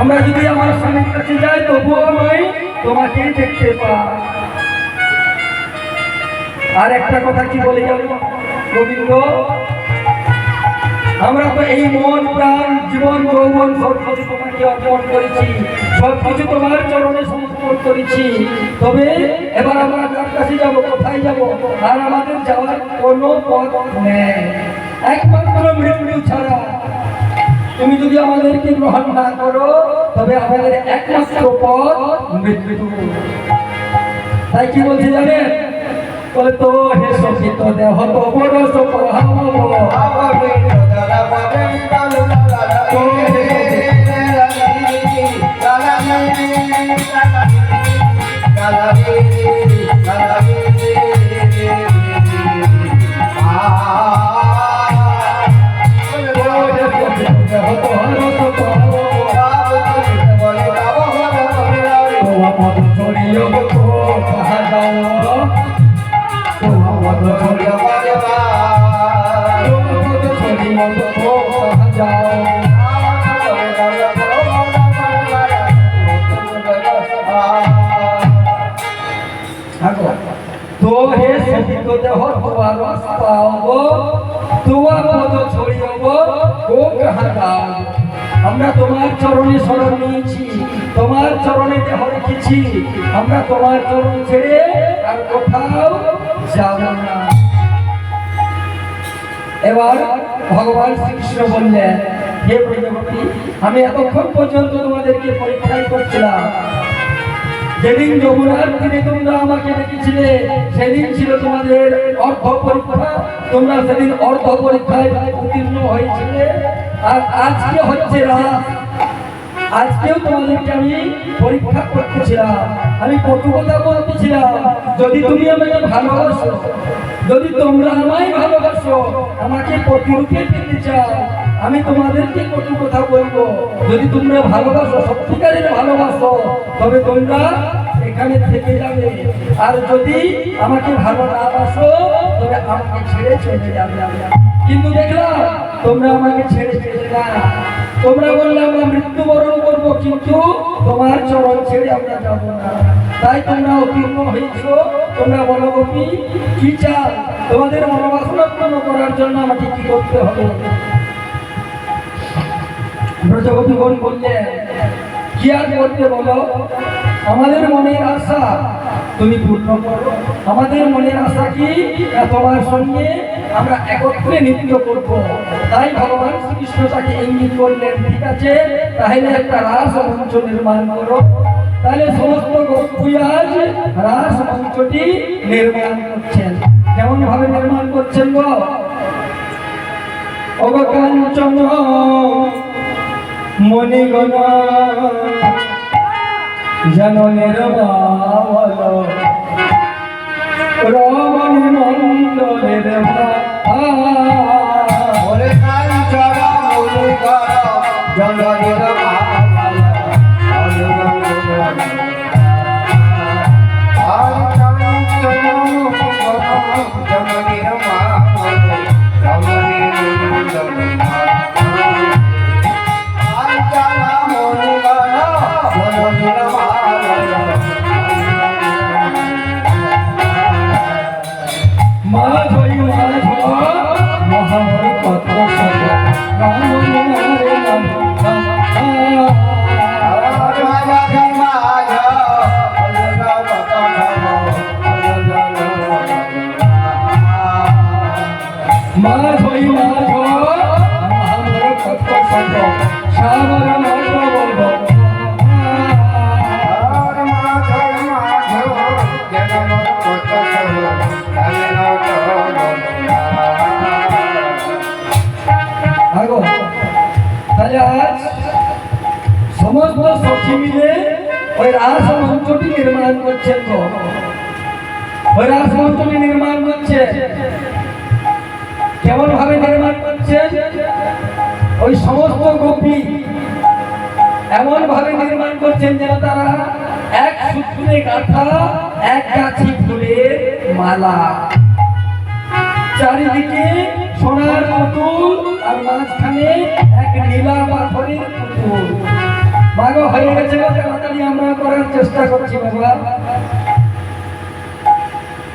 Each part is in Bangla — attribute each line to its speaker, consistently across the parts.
Speaker 1: আমরা যদি আমার স্বামীর কাছে যাই, তবুও আমি তোমাকে দেখতে আর একটা কথা কি বলে গোবিন্দ? আমরা তো এই মন, প্রাণ, জীবন, যৌবন সব কিছু তোমাকে তোমার চরণে সমর্পণ করেছি। তবে এবার আমরা কার কাছে যাব, কোথায় যাব? আর আমাদের যাওয়ার কোনো পথ নেই। একমাত্র মৃত্যু ছাড়া তুমি যদি আমাদেরকে গ্রহণ না করো, তবে আমাদের একমাত্র পথ মৃত্যু। তাই কি বলছে জানেন? বলে, তো সপহাব তো হে সচিত দেহ তোমার পাব তোমার পদ ছড়িয়েব ও কাহাদাও আমরা তোমার চরণে শরণ নিয়েছি, তোমার চরণে দেহ রেখেছি। আমরা তোমার চরণ ছেড়ে আর কোথাও যাব না। এবার ভগবান শ্রীকৃষ্ণ বললেন, হে প্রজাপতি, আমি এতক্ষণ পর্যন্ত তোমাদেরকে পরীক্ষায় করছিলাম। যেদিন যমুনার তীরে তোমরা আমাকে ডেকেছিলে সেদিন ছিল তোমাদের অর্ধ পরীক্ষা। তোমরা সেদিন অর্ধ পরীক্ষায় উত্তীর্ণ হয়েছিলে। আর আজকে হচ্ছে রাত। আজকেও তোমাদেরকে আমি পরীক্ষা করতেছিলাম। আমি কটু কথা বলতেছিলাম, যদি তুমি আমাকে ভালোবাসো, যদি তোমরা আমায় ভালোবাসো, আমাকে প্রতিরূপে পেতে চাও আমি তোমাদেরকে কটু কথা বলব। যদি তোমরা ভালোবাসো, সত্যিকারের ভালোবাসো, তবে তোমরা এখানে থেকে যাবে। আর যদি আমাকে ভালো না বাসো, তবে আমাকে ছেড়ে চলে যাবে। কিন্তু দেখলাম, তোমরা আমাকে ছেড়ে চলে না তোমরা বললে, আমরা মৃত্যুবরণ করব, কিন্তু তোমার চরণ ছেড়ে আমরা যাব না। তাই তোমরা উত্তীর্ণ হয়েছ। তোমরা বলো গোপী কি চাও? তোমাদের মনোবাসনা পূর্ণ করার জন্য আমাকে কি করতে হবে? ব্রজগতিগণ বললেন, কি আর করতে বলো? আমাদের মনের আশা তুমি পূর্ণ করো। আমাদের মনের আশা কি? তোমার সঙ্গে আমরা একত্রে নৃত্য করব। তাই ভগবান শ্রীকৃষ্ণ তাকে ইঙ্গিত করলেন, ঠিক আছে, তাহলে একটা রাস মঞ্চ নির্মাণ করো। তাহলে সমস্ত গোপুয়াজ রাস মঞ্চটি নির্মাণ করছেন। কেমন ভাবে নির্মাণ করছেন গো অবকাঞ্চন মণিগণ জননের বাবল রমণী মণ্ডলের মাঝ গোপী এমন ভাবে নির্মাণ করছেন যেন তারা এক সূত্রে গাঁথা, এক গাছি ফুলের মালা। চারিদিকে সোনার পুতুল আর মাঝখানে এক নীলা পাথরের পুতুল। পাথরে হয়ে গেছে তাড়াতাড়ি আমরা করার চেষ্টা করছি বাবা।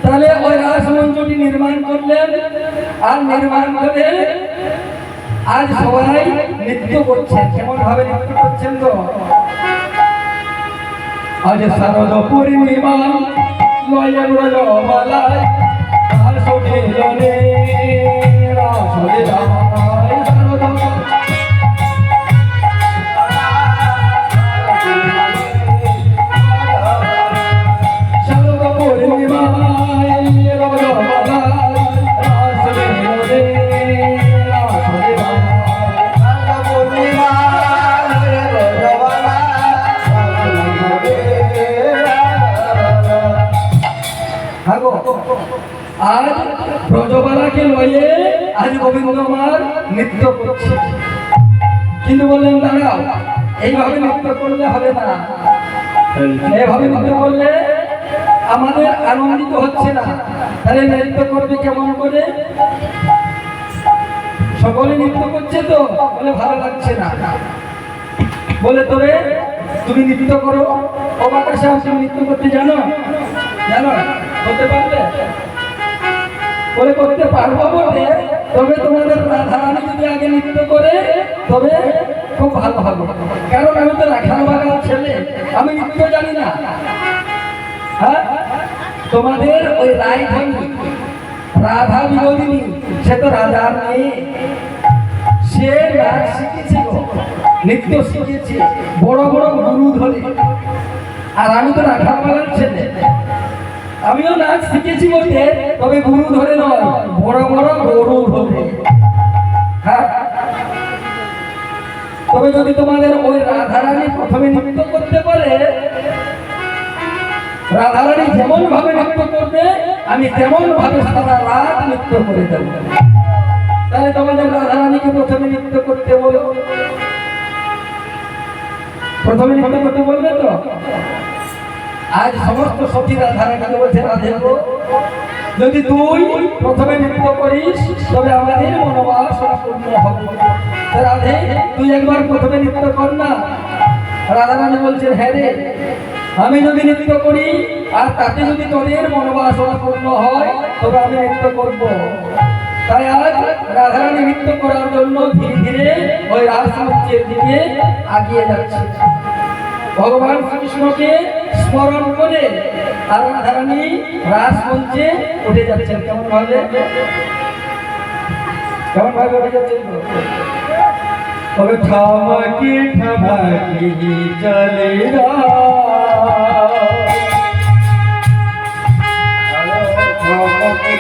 Speaker 1: তাহলে ওই রাসমঞ্চটি নির্মাণ করলেন আর নির্মাণ করে আজ সবাই নৃত্য করছেন। কেমন ভাবে নৃত্য করছেন তো? আজ শারদ পূর্ণিমা লয় ব্রজমালায় মালা জলে রাসে এভাবে করলে আমাদের আনন্দিত হচ্ছে না। তাহলে নৃত্য করবে কেমন করে? সকলে নৃত্য করছে তো? বলে ভালো লাগছে না। বলে তবে তুমি নৃত্য করো। অবাক তুমি নৃত্য করতে জানো? জানো করতে পারবে? বলে করতে পারব বলে তবে তোমাদের রাধারানী যদি আগে নৃত্য করে, তবে খুব ভালো হবে। কারণ আমি তো রাখাল বাগান ছেলে, আমি নৃত্য জানি না। হ্যাঁ? তোমাদের ওই রায়ধনী, রাধা বিনোদিনী, সে তো রাজার মেয়ে। সে নাচ শিখেছিল, নৃত্য শিখেছে, বড় বড় গুরু ধরে। আর আমি তো রাখাল বাগান ছেলে। আমিও নাচ শিখেছি বটে, তবে গুরু ধরে নয়, বড় বড় গরু ধরে। তবে যদি তোমাদের ওই রাধারানী প্রথমে নৃত্য করতে পারে, রাধারানী যেমন ভাবে নৃত্য করবে, আমি তেমন ভাবে সারা রাত নৃত্য করে দেব। তাহলে তোমাদের রাধারানীকে প্রথমে নৃত্য করতে বলো। প্রথমে নৃত্য করতে বলবে তো? আজ সমস্ত সতী রাধারানীকে বলছে, রাধে যদি তুই প্রথমে নৃত্য করিস, তবে আমাদের মনোবাসনা পূর্ণ হবে। রাধে, তুই একবার প্রথমে নৃত্য কর না। রাধারানী বলছেন হ্যাঁ রে, আমি যদি নৃত্য করি, আর তাতে যদি তোদের মনোবাসনা পূর্ণ হয়, তবে আমি নৃত্য করব। তাই আজ রাধারানী নৃত্য করার জন্য ধীরে ধীরে ওই রাসমঞ্চের দিকে আগিয়ে যাচ্ছে। ভগবান শ্রীকৃষ্ণকে স্মরণ করে আর রাধারানী রাসমঞ্চে উঠে যাচ্ছেন। কেমন ভাবে? কেমন ভাবে উঠে যাচ্ছেন? তবে ঠামাকি ঠামাকি চলে যা ঠামাকি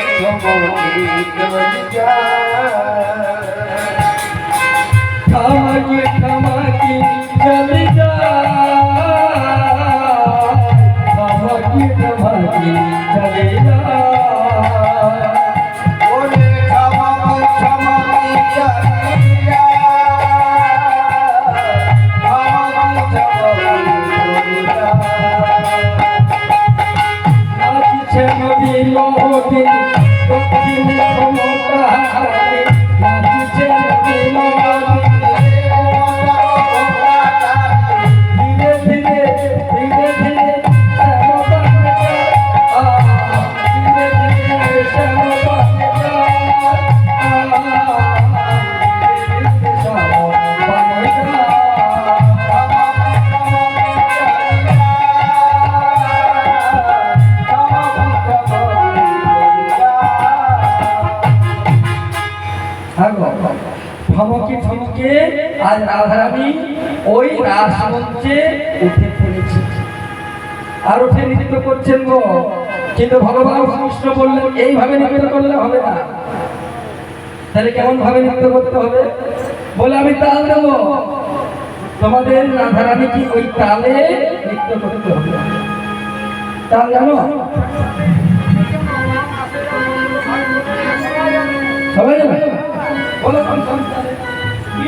Speaker 1: করছেন গো। কিন্তু ভগবান কৃষ্ণ বললেন, এইভাবে নৃত্য করলে হবে না। তাহলে কেমন ভাবে নৃত্য করতে হবে? বলে, আমি তাল দেব। তোমাদের রাধারানী কি ওই তালে নৃত্য করতে হবে? তাল জানো? সবাই বলো, কোন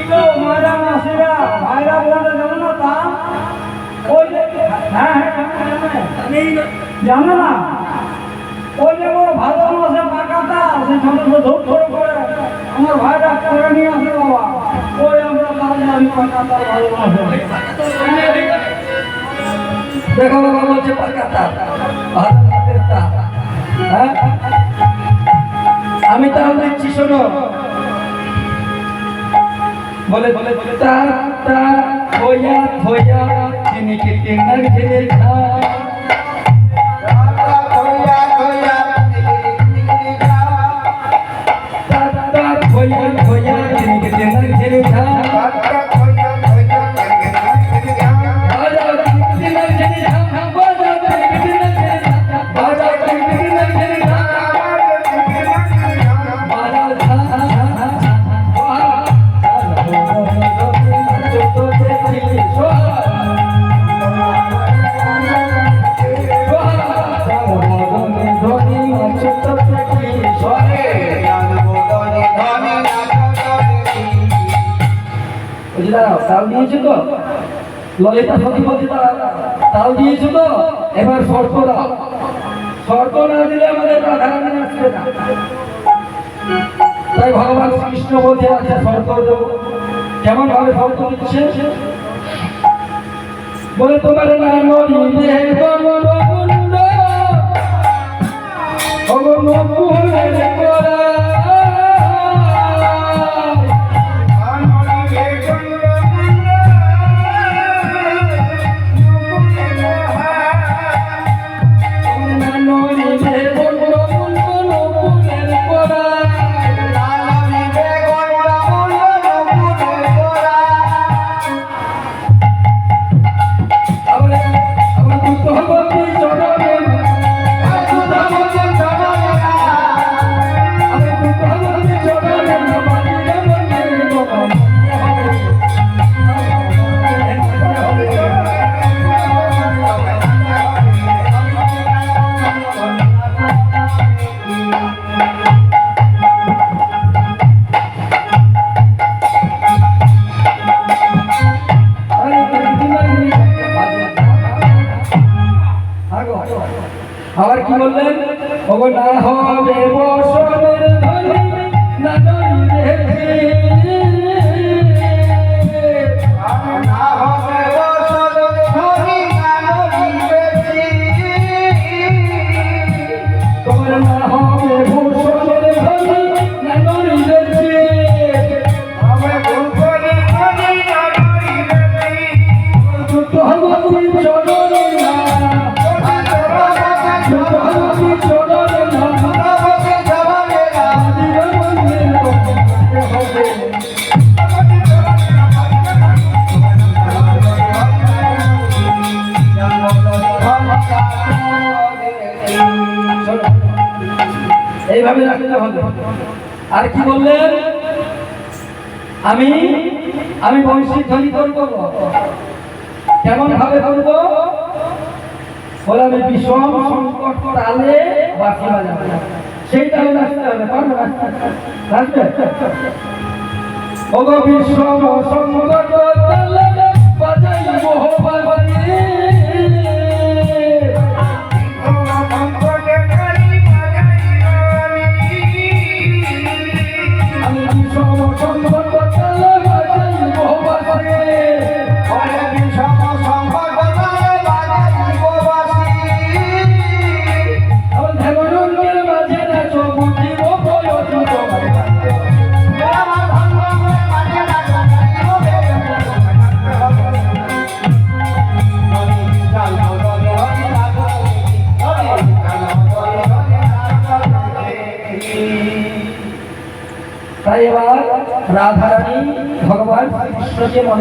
Speaker 2: গো মারা মাসিরা, ভাইরা বলে জানো না তা জানে, না ওই যে ও ভালো মাসে পাকাটা সে সমস্ত ধূপ ধরে করে আমার ভাইরা নিয়ে বাবা ওই আমরা তার জানি পাকাটা ভালো মাসে
Speaker 1: দেখো বাবা বলছে পাকাতা তার আমি তাও দেখছি শোনো বলে বলে বলে তা তা থইয়া থইয়া তিনি কি টিনার ছেলে তাল দিয়েছ তো? ললিতা তাল দিয়েছ তো? এবার শর্ত দাও। শর্ত না দিলে আমাদের রাধারানী আসবে তাই ভগবান কৃষ্ণ বলছে আচ্ছা দেব কেমন ভাবে শর্ত দিচ্ছে? বলে, তোমার নাম নিলে গমনকুণ্ড গমনকুণ্ডের আবার কি বললেন? না হবে না এইভাবে রাখতে হবে। আর কি বললেন? আমি আমি বংশী ধ্বনি করব। কেমন ভাবে করব? বলে আমি বিষম সংকট তালে বাঁশি বাজাবো সেই তালে নাচতে হবে ওগো বিষম সংকট বাবারে আমি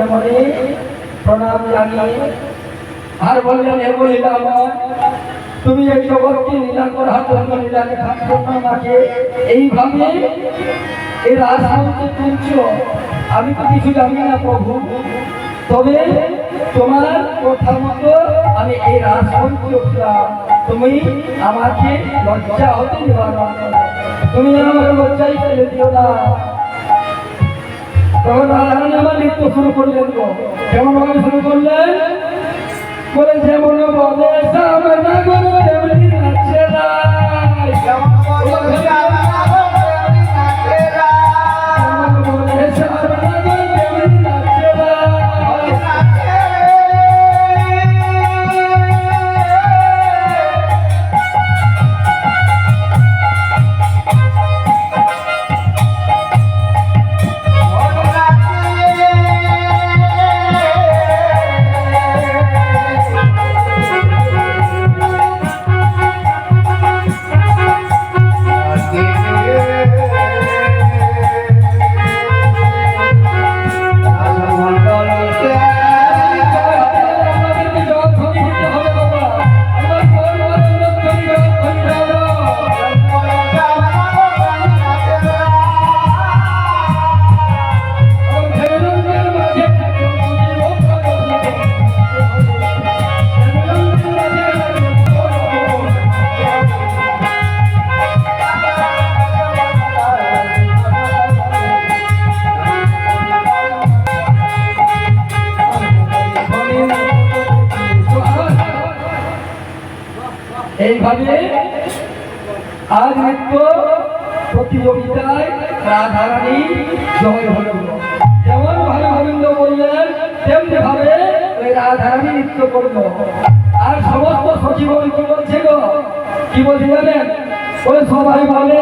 Speaker 1: মনে মনে প্রণাম জানিয়ে আর বললেন, হে বলিলাম তুমি এই জগৎকে লীলা করার জন্য লীলাকে না এইভাবে এই রাজমন্ত্রে তুলছ। আমি তো কিছু জানি না প্রভু। তবে তোমার কথা মতো আমি এই উঠলাম। তুমি আমাকে লজ্জা হতে করো। তুমি আমাকে লজ্জাই ফেলে দিও না। তখন রাধারানী আমার নৃত্য শুরু করলেন কেমন ভাবে শুরু করলেন বলে। যেমন বলে রাধারানী নৃত্য করব আর সমস্ত সচিব কি বলছে গো, কি বলছে জানেন? ওই সবাই বলে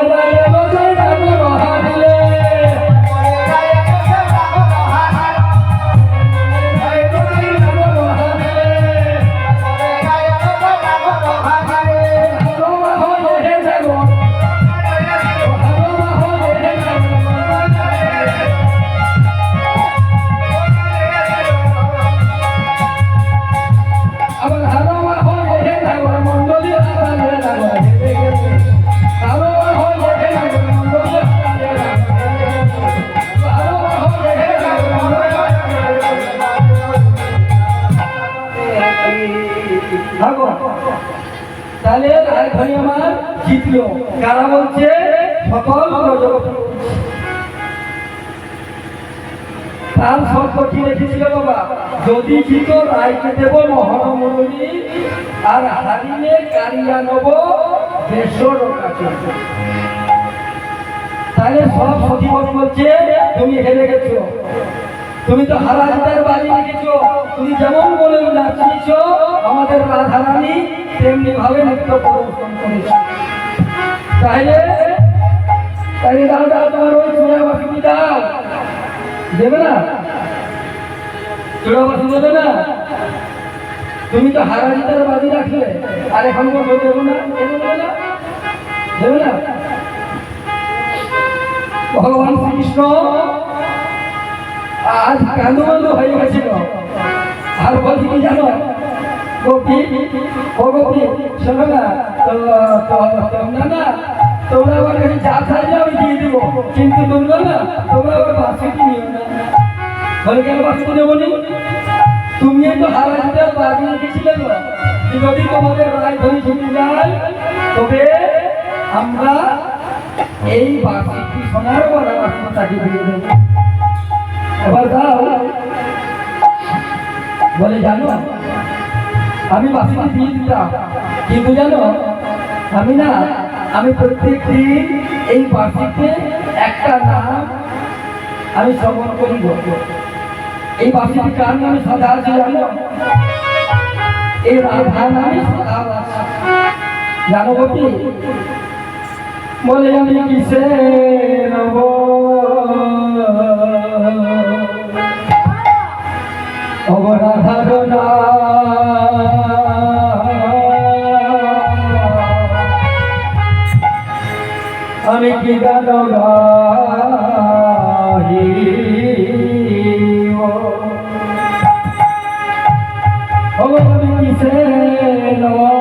Speaker 1: তাহলে রাজধানী আমার জিতলো। কারা বলছে? সকল তার শর্ত কি রেখেছিল বাবা। যদি জিত, রায়কে দেব মহানমণি আর হারিয়ে কারিয়া নেব দেড়শো তাহলে সব সচিবন বলছে, তুমি হেরে গেছো। তুমি তো হারাজিদার বাড়ি রেখেছো তুমি যেমন বলে নাচিয়েছ আমাদের রাধারানী তেমনি ভাবে নৃত্য প্রদর্শন করেছে। তাহলে তাহলে দাদা তোমার ওই চূড়াবাসী দাও দেবে না? দেবে না? তুমি তো হারাজিদার বাড়ি রাখলে, আর এখন দেবো না? দেবে না? ভগবান শ্রীকৃষ্ণ আজ কান্দু হয়ে গেছিল? আর বলছি কি জানো? গোপী, ও গোপী, শোনো না তোমরা না, তোমরা আমার কাছে যা চাইলে আমি দিয়ে দেবো, কিন্তু তোমরা না, তোমরা আমার বাসিটি নিও না। বলে কেন বাসিটি দেবো নি? তুমি তো হারাজিতে বাজি রেখেছিলে না। যদি তোমাদের রাজধানী ছুটে যায়, তবে আমরা এই বাসিটি সোনার বড় বাসিটি তাকে দিয়ে দেবো। দাও। বলে, জানো, আমি বাসিটি দিয়ে দিতাম কিন্তু জানো, আমি না, আমি প্রত্যেক দিন এই বাসিতে একটা নাম আমি শ্রবণ করি। এই বাসিটি কার নামে সাদা আছে জানো? এই রাধা নামে সাদা আছে। জানো বটি? বলে, আমি কিসে নব? অবরাধার আমি কি গান ভগবান কিসে নব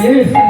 Speaker 1: Yes,